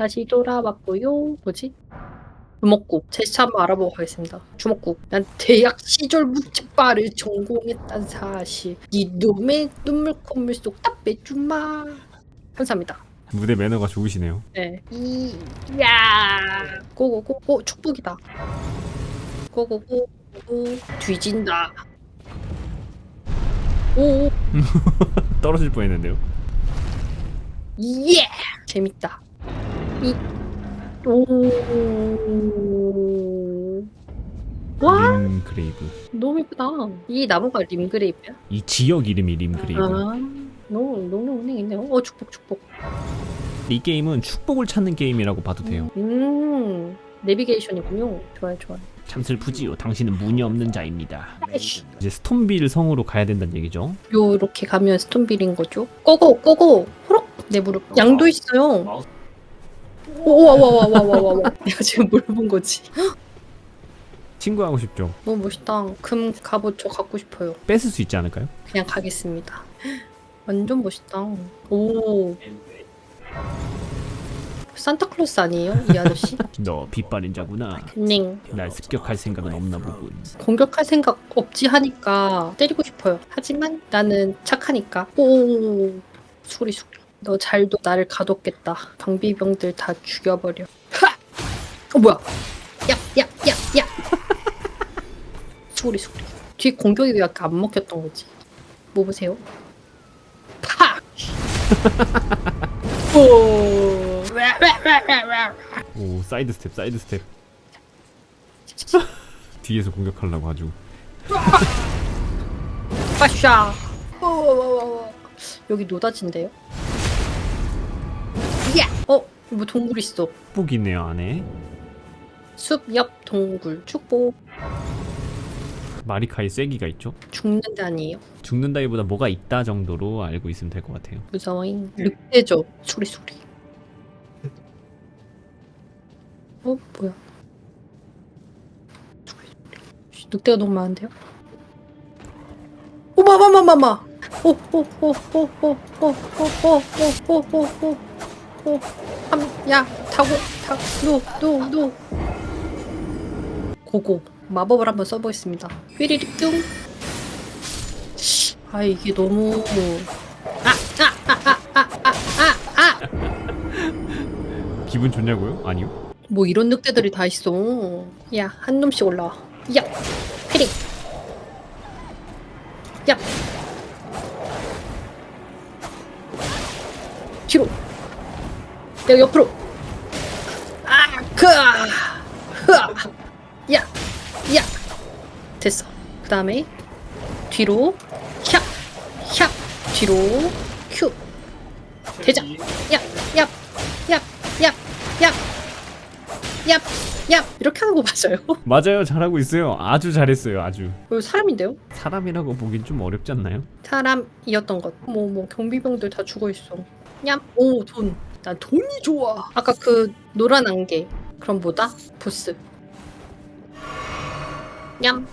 다시 돌아왔고요. 뭐지? 주먹국. 제차 한번 알아보고 가겠습니다. 주먹국. 난 대학 시절 묵직바를 전공했단 사실. 네 놈의 눈물 콧물 쏙다 빼주마. 감사합니다. 무대 매너가 좋으시네요. 네. 이, 야. 고고고고 축복이다. 고고고 고 뒤진다. 오, 떨어질 뻔했는데요. 예. 재밌다. 이, 오. 와, 림그레이브. 너무 예쁘다. 이 나무가 림그레이프야? 이 지역 이름이 림그레이브. 아, 너무 너무 운행이네요. 어, 축복 축복. 이 게임은 축복을 찾는 게임이라고 봐도 돼요. 음, 내비게이션이군요. 좋아요, 좋아요. 참 슬프지요. 당신은 문이 없는 자입니다. 아이씨. 이제 스톤빌 성으로 가야 된다는 얘기죠. 요렇게 가면 스톤빌인 거죠. 꼬고 꼬고 호록 내 무릎 양도 있어요. 오와와와와와와 내가 지금 뭘 본 거지? 친구 하고 싶죠. 너무 멋있다. 금 갑옷 저 갖고 싶어요. 뺏을 수 있지 않을까요? 그냥 가겠습니다. 완전 멋있다. 오. 산타클로스 아니에요? 이 아저씨? 너 빛바랜 자구나. 닝. 날 습격할 생각은 없나 보군. 공격할 생각 없지 하니까 때리고 싶어요. 하지만 나는 착하니까. 오. 소리 소리. 너 잘도 나를 가뒀겠다. 방비병들 다 죽여버려. 하! 어 뭐야? 야, 야, 야, 야. 소리 소리. 뒤 공격이 왜 아까 안 먹혔던 거지? 뭐 보세요? 팍! 오. 오 사이드 스텝 사이드 스텝. 뒤에서 공격하려고 아주. 빠샤. 오. 여기 노다지인데요? 야! 어, 뭐 동굴 있어. 축복이 있네요 안에. 숲 옆 동굴 축복 마리카의 쐐기가 있죠. 죽는데 아니에요? 죽는다기보다 뭐가 있다 정도로 알고 있으면 될 것 같아요. 무서워잉 늑대죠 소리 소리 어 뭐야 소리 소리 늑대가 너무 많은데요? 오마마마마마 오오오오오오오오오오오오 야 타고 타 노 노 노 고고 마법을 한번 써보겠습니다 휘리릭 뚱 아 이게 너무 기분 좋냐고요? 아니요. 뭐 이런 늑대들이 다 있어. 야, 한 놈씩 올라와. 야, 패링. 야. 뒤로. 내가 옆으로. 아, 그, 흐아. 야, 야. 됐어. 그 다음에 뒤로. 샵, 샵. 뒤로. 큐. 대장. 야, 야, 야, 야, 야. 얍, 얍 이렇게 하는 거 맞아요? 맞아요. 잘하고 있어요. 아주 잘했어요. 아주. 이거 사람인데요? 사람이라고 보긴 좀 어렵지 않나요? 사람이었던 것. 뭐, 뭐 경비병들 다 죽어 있어. 냠. 오, 돈. 난 돈이 좋아. 아까 그 노란 안개. 그럼 뭐다? 보스. 냠.